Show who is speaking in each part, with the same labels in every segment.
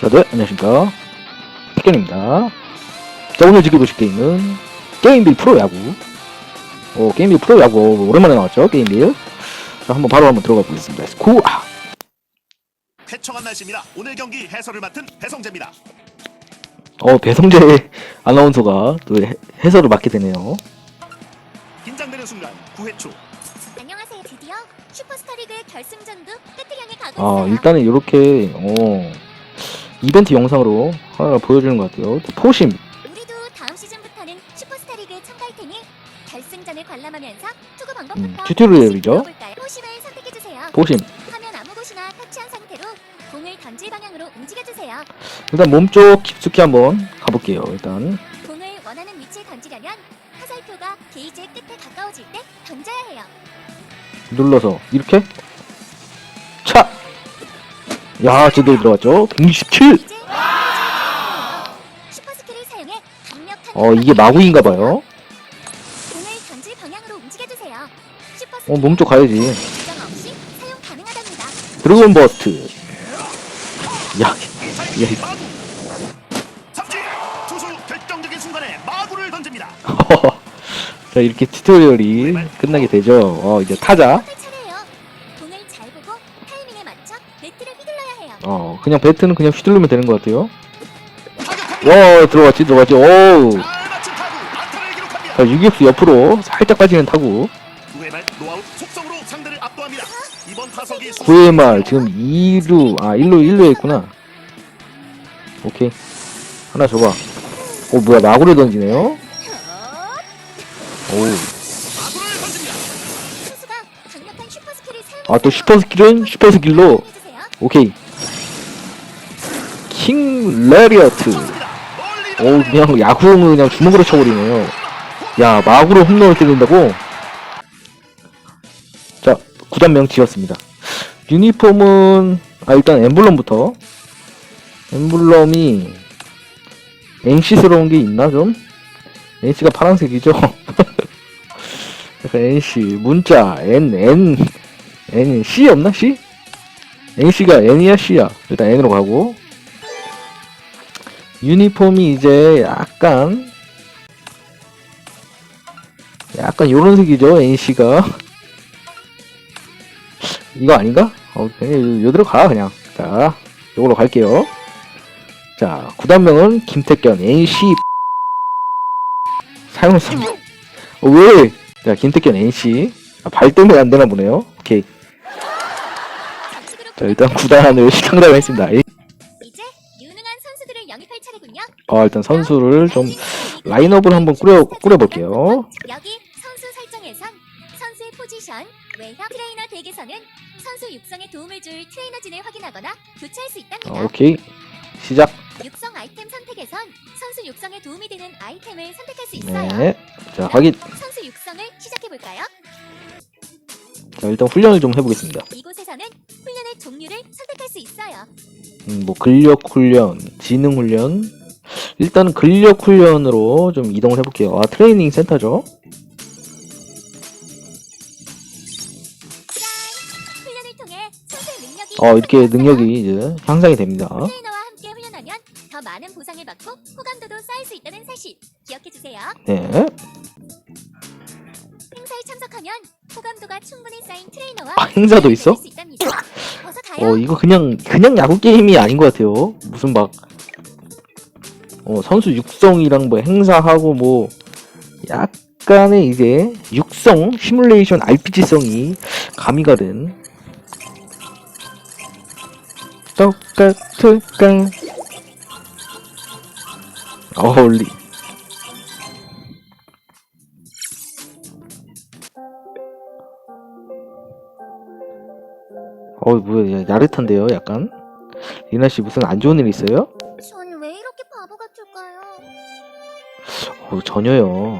Speaker 1: 자, 네, 안녕하십니까. 택견입니다. 자, 오늘 즐겨보실 게임은 게임빌 프로야구. 오, 게임빌 프로야구. 오랜만에 나왔죠, 게임빌. 자, 한번 바로 한번 들어가 보겠습니다. 고! 아,
Speaker 2: 쾌청한 날씨입니다. 오늘 경기 해설을 맡은 배성재입니다.
Speaker 1: 어, 배성재 아나운서가 또 해, 해설을 맡게 되네요.
Speaker 2: 긴장되는 순간 9회 초
Speaker 3: 안녕하세요. 드디어 슈퍼스타리그의 결승전도 끝을 향해 가고
Speaker 1: 아,
Speaker 3: 있어요.
Speaker 1: 일단은 이렇게, 어, 이벤트 영상으로 하나 보여주는 것 같아요. 또 포심.
Speaker 3: 우리도 다음 시즌부터는 슈퍼스타리그에 참가할 테니 결승전을 관람하면서 투구
Speaker 1: 음,
Speaker 3: 방법부터
Speaker 1: 튜토리얼이죠.
Speaker 3: 볼까요? 포심을 선택해 주세요.
Speaker 1: 포심.
Speaker 3: 화면 아무 곳이나 터치한 상태로 공을 던질 방향으로 움직여 주세요.
Speaker 1: 일단 몸쪽 깊숙이 한번 가볼게요, 일단.
Speaker 3: 공을 원하는 위치에 던지려면 화살표가 게이지의 끝에 가까워질 때 던져야 해요.
Speaker 1: 눌러서, 이렇게. 차! 야, 제대로 들어갔죠? 167!
Speaker 3: 이제 슈퍼스킬을 사용해 강력한
Speaker 1: 어, 이게 마구인가봐요. 어, 몸쪽 가야지. 드래곤 버스트. 야, 야. 자, 이렇게 튜토리얼이 끝나게 되죠. 어, 이제 타자. 그냥 배트는 그냥 휘두르면 되는 것 같아요. 와, 들어갔지, 들어갔지. 오우. 자, 유격수 옆으로 살짝 빠지는 타구.
Speaker 2: 9회 말 노아웃 속성으로 상대를 압도합니다. 이번 타석이
Speaker 1: 9회 말, 지금 2루, 아, 1루, 1루에 있구나. 오케이. 하나 줘봐. 오, 뭐야, 마구를 던지네요? 오.
Speaker 2: 마구를 던집니다.
Speaker 3: 투수가 강력한 슈퍼 스킬을 사용.
Speaker 1: 아, 또 슈퍼 스킬은 슈퍼 스킬로. 오케이. 킹 레리어트. 오, 그냥 야구공을 그냥 주먹으로 쳐버리네요. 야, 마구로 홈런을 때린다고? 자, 구단명 지었습니다. 유니폼은, 아, 일단 엠블럼부터. 엠블럼이, NC스러운 게 있나, 좀? NC가 파란색이죠? 약간 NC, 문자, N, N, N, C 없나, C? NC가 N이야, C야? 일단 N으로 가고. 유니폼이 이제 약간 약간 요런 색이죠 NC가. 이거 아닌가? 어, 그냥 요대로 가 그냥. 자 요걸로 갈게요. 자 구단명은 김택견 NC 사용성. 어, 왜? 자 김택견 NC 아, 발 때문에 안 되나 보네요. 오케이. 자 일단 구단을 상담했습니다 어 일단 선수를 좀 라인업을 한번 꾸려 꾸려볼게요.
Speaker 3: 여기 선수 설정에선 선수의 포지션, 외형 트레이너 덱에서는 선수 육성에 도움을 줄 트레이너진을 확인하거나 교체할 수 있답니다.
Speaker 1: 어, 오케이 시작.
Speaker 3: 육성 아이템 선택에선 선수 육성에 도움이 되는 아이템을 선택할 수 있어요.
Speaker 1: 네. 자 확인.
Speaker 3: 선수 육성을 시작해 볼까요?
Speaker 1: 자 일단 훈련을 좀 해보겠습니다.
Speaker 3: 이곳에서는 훈련의 종류를 선택할 수 있어요.
Speaker 1: 음, 뭐 근력 훈련, 지능 훈련. 일단은 근력 훈련으로 좀 이동을 해볼게요. 아 트레이닝 센터죠.
Speaker 3: 훈련을 통해 선수의 능력이
Speaker 1: 어 이렇게. 능력이 이제 향상이 됩니다.
Speaker 3: 트레이너와 함께 훈련하면 더 많은 보상을 받고 호감도도 쌓일 수 있다는 사실 기억해 주세요.
Speaker 1: 네.
Speaker 3: 참석하면 호감도가 충분히 쌓인 트레이너와
Speaker 1: 아, 행사도 있어?
Speaker 3: 수 있답니다. 어서 가요.
Speaker 1: 어 이거 그냥 그냥 야구 게임이 아닌 것 같아요. 무슨 막 어, 선수 육성이랑 뭐 행사하고 뭐 약간의 이제 육성 시뮬레이션 RPG성이 가미가 된 똑같을까? 어울리. 어 뭐야 야, 야릇한데요 약간? 리나 씨 무슨 안 좋은 일 있어요?
Speaker 3: 전 왜 이렇게 바보 같을까요?
Speaker 1: 어 전혀요.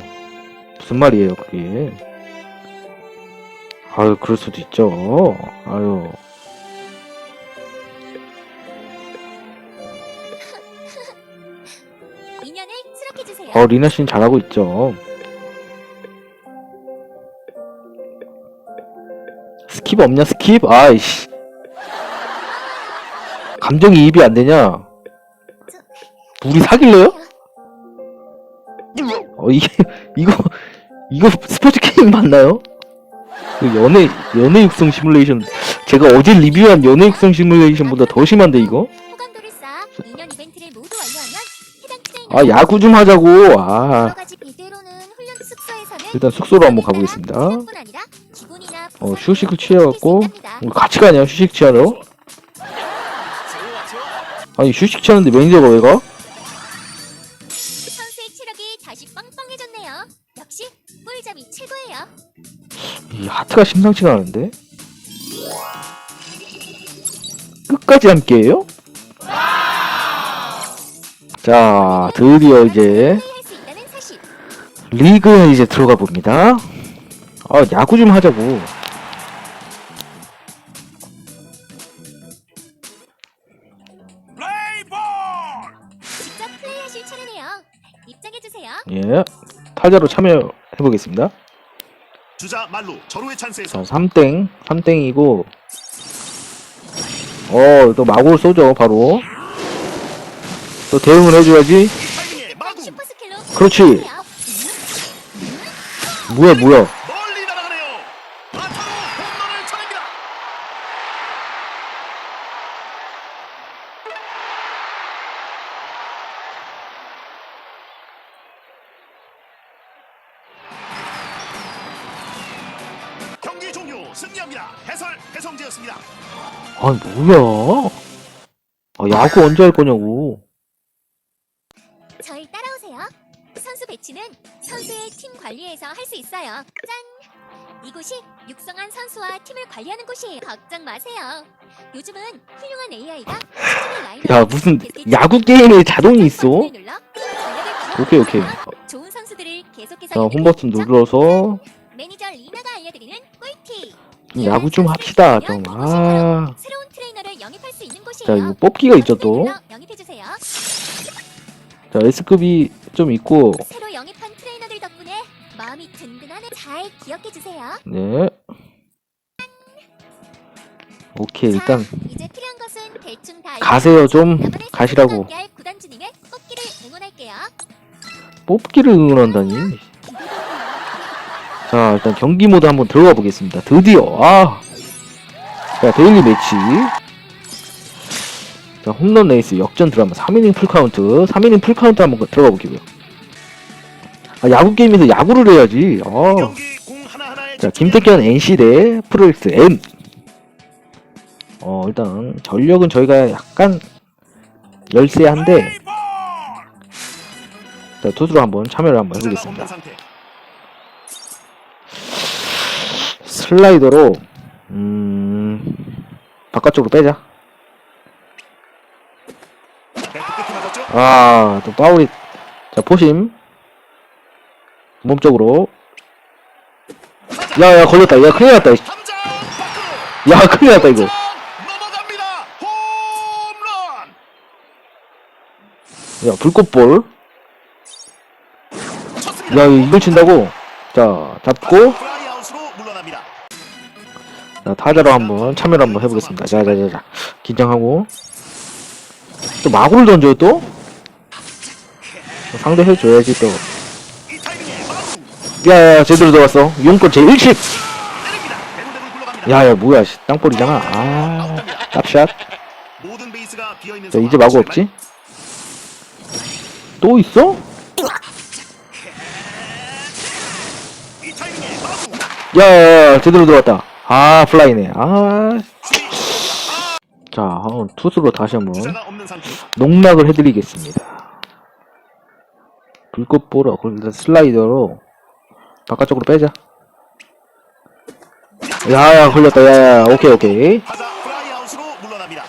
Speaker 1: 무슨 말이에요 그게? 아유 그럴 수도 있죠. 아유.
Speaker 3: 인연을 수락해 주세요.
Speaker 1: 어 리나 씨는 잘하고 있죠. 스킵 없냐 스킵? 아이씨 감정이 입이 안 되냐 둘이 사귈래요? 어 이게 이거 이거 스포츠 게임 맞나요? 그 연애 연애 육성 시뮬레이션 제가 어제 리뷰한 연애 육성 시뮬레이션보다 더 심한데 이거?
Speaker 3: 호감도를 쌓아 2년 이벤트를 모두 완료하면 해당 트레이너
Speaker 1: 아 야구 좀 하자고 아 일단 숙소로 한번 가보겠습니다. 어 휴식을 취해갖고 같이 가냐 휴식 취하러? 아니 휴식 취하는데 매니저가 왜 가?
Speaker 3: 선수의 체력이 다시 빵빵해졌네요. 역시 꿀잠이 최고예요.
Speaker 1: 이 하트가 심상치가 않은데? 끝까지 함께해요? 자 드디어 이제
Speaker 3: 플레이할 수 있다는 사실.
Speaker 1: 리그에 이제 들어가 봅니다. 아 야구 좀 하자고. 예 타자로 참여해 보겠습니다.
Speaker 2: 주자 말루 절호의 찬스에서
Speaker 1: 자 3땡 3땡이고 어 또 마구를 쏘죠 바로. 또 대응을 해줘야지.
Speaker 2: 이 타이밍에 마구
Speaker 3: 슈퍼 스킬로
Speaker 1: 그렇지.
Speaker 3: 플레이해요.
Speaker 1: 뭐야 뭐야.
Speaker 2: 승리합니다. 해설 해성재였습니다.
Speaker 1: 아 뭐야. 아 야구 언제 할 거냐고.
Speaker 3: 저희 따라오세요. 선수 배치는 선수의 팀 관리에서 할 수 있어요. 짠! 이곳이 육성한 선수와 팀을 관리하는 곳이에요. 걱정 마세요. 요즘은 훌륭한 AI가
Speaker 1: 야 무슨 야구 게임에 자동이 있어? 오케이 오케이.
Speaker 3: 좋은 선수들을 계속해서
Speaker 1: 자홈
Speaker 3: 연결해
Speaker 1: 버튼
Speaker 3: 주죠.
Speaker 1: 눌러서
Speaker 3: 매니저 리나가 알려드리는
Speaker 1: 야구 좀 합시다 좀. 아.
Speaker 3: 새로운 트레이너를 영입할 수 있는 곳이에요.
Speaker 1: 자 이거 뽑기가 있죠 또.
Speaker 3: 영입해 주세요.
Speaker 1: 자 S급이 좀 있고
Speaker 3: 새로 영입한 트레이너들 덕분에 마음이 든든하네. 잘 기억해 주세요.
Speaker 1: 네. 오케이 일단
Speaker 3: 자, 이제 필요한 것은 대충 다
Speaker 1: 가세요 좀 가시라고
Speaker 3: 구단주님의 뽑기를 응원할게요.
Speaker 1: 뽑기를 응원한다니. 자 일단 경기 모드 한번 들어가 보겠습니다. 드디어 아. 자 데일리 매치. 자 홈런 레이스 역전 드라마 3이닝 풀카운트 3이닝 풀카운트 한번 들어가 볼게요. 아 야구 게임에서 야구를 해야지. 아. 자, 김태현 NC 대 프로젝트 M. 어, 일단 전력은 저희가 약간 열세한데! 자, 투수로 한번 참여를 한번 해보겠습니다. 슬라이더로 음 바깥쪽으로 빼자. 아, 또 파울이 자 포심 몸쪽으로 야야 걸렸다. 야 큰일 났다. 야 큰일 났다 이거. 야 불꽃볼. 야 이걸 친다고. 자 잡고 타자로 한번 참여를 한번 해보겠습니다. 자자자자 긴장하고 또 마구를 던져요 또 상대 해줘야지 또. 야야 제대로 들어갔어. 용건 제 1식.
Speaker 2: 때립니다. 대구대구 굴러갑니다.
Speaker 1: 야야 뭐야 씨, 땅볼이잖아. 아
Speaker 2: 있는
Speaker 1: 자 이제 마구 없지? 또 있어? 야야야 제대로 들어갔다. 아 플라이네. 아. 자 한번 투수로 다시 한번. 농락을 해드리겠습니다. 불꽃보라 거기다 슬라이더로 바깥쪽으로 빼자. 야야 걸렸다 야야 오케이 오케이
Speaker 2: 타자 플라이아웃으로 물러납니다.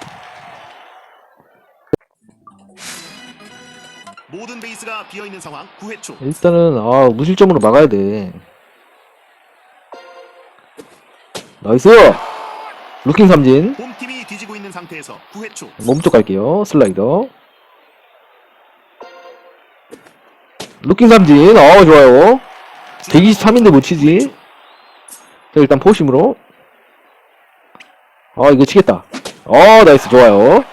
Speaker 2: 모든 베이스가 비어 있는 상황 9회 초.
Speaker 1: 일단은 아 무실점으로 막아야 돼. 나이스! 루킹 삼진.
Speaker 2: 홈팀이 뒤지고 있는 상태에서 9회 초.
Speaker 1: 몸쪽 갈게요. 슬라이더. 루킹 삼진. 어 좋아요. 123인데 못 치지. 자 일단 포심으로. 아 이거 치겠다. 어 나이스. 좋아요.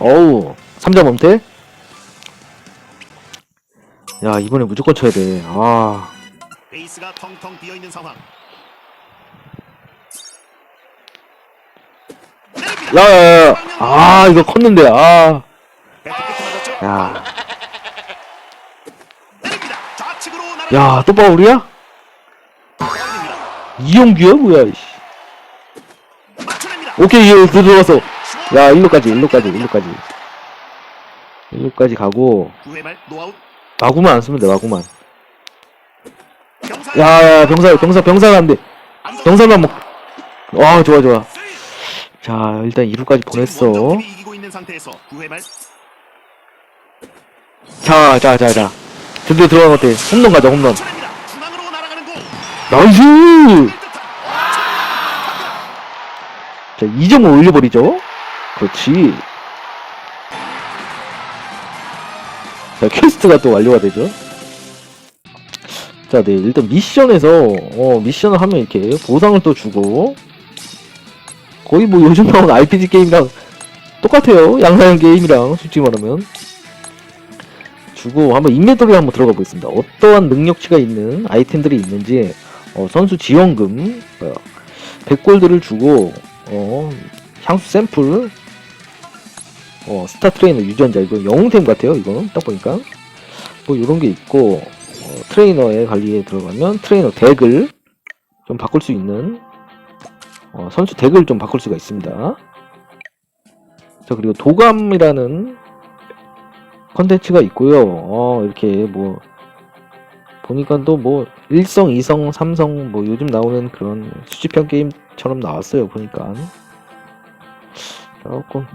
Speaker 1: 어우 3점 엄태. 야 이번에 무조건 쳐야 돼 아.
Speaker 2: 베이스가 텅텅 비어 있는 상황. 내립니다.
Speaker 1: 야야야 아 이거 컸는데.
Speaker 2: 좌측으로 날아.
Speaker 1: 야, 또?
Speaker 2: 파울입니다.
Speaker 1: 이용규야 뭐야 이씨. 오케이 얘 들어갔어 야 일로까지 일로까지 일로까지 일로까지 가고
Speaker 2: 9회 말 노아웃.
Speaker 1: 마구만 안 쓰면 돼 마구만
Speaker 2: 경사.
Speaker 1: 야야 병사 병사 병사가 안 돼 병사만 먹아 좋아 좋아 자 일단 2루까지 보냈어.
Speaker 2: 원정팀이 이기고 있는 상태에서 9회 말
Speaker 1: 자 자 자 자. 드디어 들어간 것 같아 홈런 가자 홈런.
Speaker 2: 맞춰냅니다. 중앙으로 날아가는 공.
Speaker 1: 나이스! 자 2점을 올려버리죠? 그렇지. 자 퀘스트가 또 완료가 되죠? 자 네. 일단 미션에서 어 미션을 하면 이렇게 보상을 또 주고 거의 뭐 요즘 나오는 RPG 게임이랑 똑같아요. 양산형 게임이랑 솔직히 말하면. 주고 한번 인벤토리 한번 들어가 보겠습니다. 어떠한 능력치가 있는 아이템들이 있는지 어, 선수 지원금 뭐야, 100골드를 주고 어, 향수 샘플 어, 스타 트레이너 유전자. 이거 영웅템 같아요 이거는. 딱 보니까. 뭐 이런 게 있고 어, 트레이너의 관리에 들어가면 트레이너 덱을 좀 바꿀 수 있는 어, 선수 덱을 좀 바꿀 수가 있습니다. 자 그리고 도감이라는 컨텐츠가 있고요. 어, 이렇게 뭐 보니까 또뭐 1성, 2성, 3성 뭐 요즘 나오는 그런 수집형 게임처럼 나왔어요 보니까. 조금.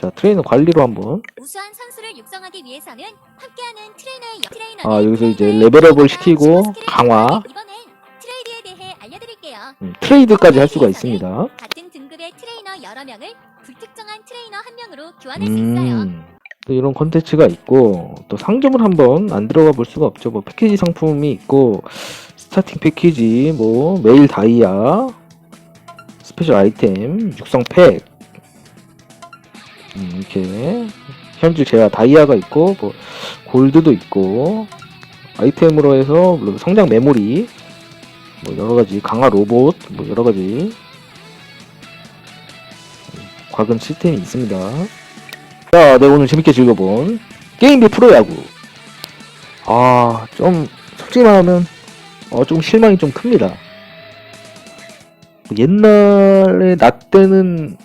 Speaker 1: 자 트레이너 관리로 한번.
Speaker 3: 우수한 선수를 육성하기 위해서는 함께하는 트레이너의 역- 트레이너는
Speaker 1: 아, 여기서 이제
Speaker 3: 트레이너의
Speaker 1: 레벨업을 시키고 강화.
Speaker 3: 트레이드에
Speaker 1: 트레이드까지 할 수가 있습니다.
Speaker 3: 같은 등급의 트레이너 여러 명을 불특정한 트레이너 한 명으로 교환할 수 있어요.
Speaker 1: 음, 또 이런 컨텐츠가 있고 또 상점을 한번 안 들어가 볼 수가 없죠. 뭐 패키지 상품이 있고 스타팅 패키지 뭐 메일 다이아 스페셜 아이템 육성 팩 음, 이렇게 현재 제가 다이아가 있고 뭐 골드도 있고 아이템으로 해서 물론 성장 메모리 뭐 여러 가지 강화 로봇 뭐 여러 가지 과금 시스템이 있습니다. 자, 네, 오늘 재밌게 즐겨본 게임비 프로야구. 아, 좀, 솔직히 말하면, 어, 좀 실망이 좀 큽니다. 옛날에 나 때는,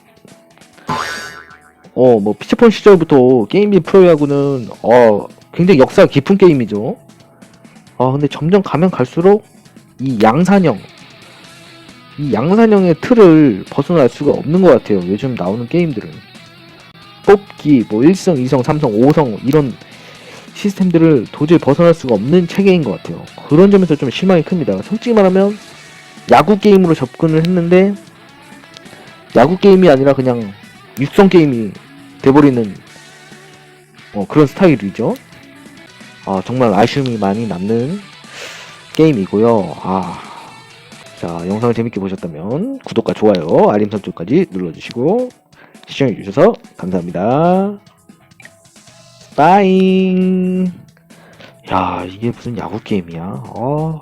Speaker 1: 어, 뭐, 피치폰 시절부터 게임비 프로야구는, 어, 굉장히 역사가 깊은 게임이죠. 아, 근데 점점 가면 갈수록, 이 양산형, 이 양산형의 틀을 벗어날 수가 없는 것 같아요. 요즘 나오는 게임들은. 뽑기, 뭐 1성, 2성, 3성, 5성 이런 시스템들을 도저히 벗어날 수가 없는 체계인 것 같아요. 그런 점에서 좀 실망이 큽니다. 솔직히 말하면 야구 게임으로 접근을 했는데 야구 게임이 아니라 그냥 육성 게임이 돼버리는 어, 그런 스타일이죠. 아, 정말 아쉬움이 많이 남는 게임이고요. 아, 자 영상을 재밌게 보셨다면 구독과 좋아요, 알림 설정까지 눌러주시고 시청해주셔서 감사합니다. 빠잉. 야, 이게 무슨 야구 게임이야. 어.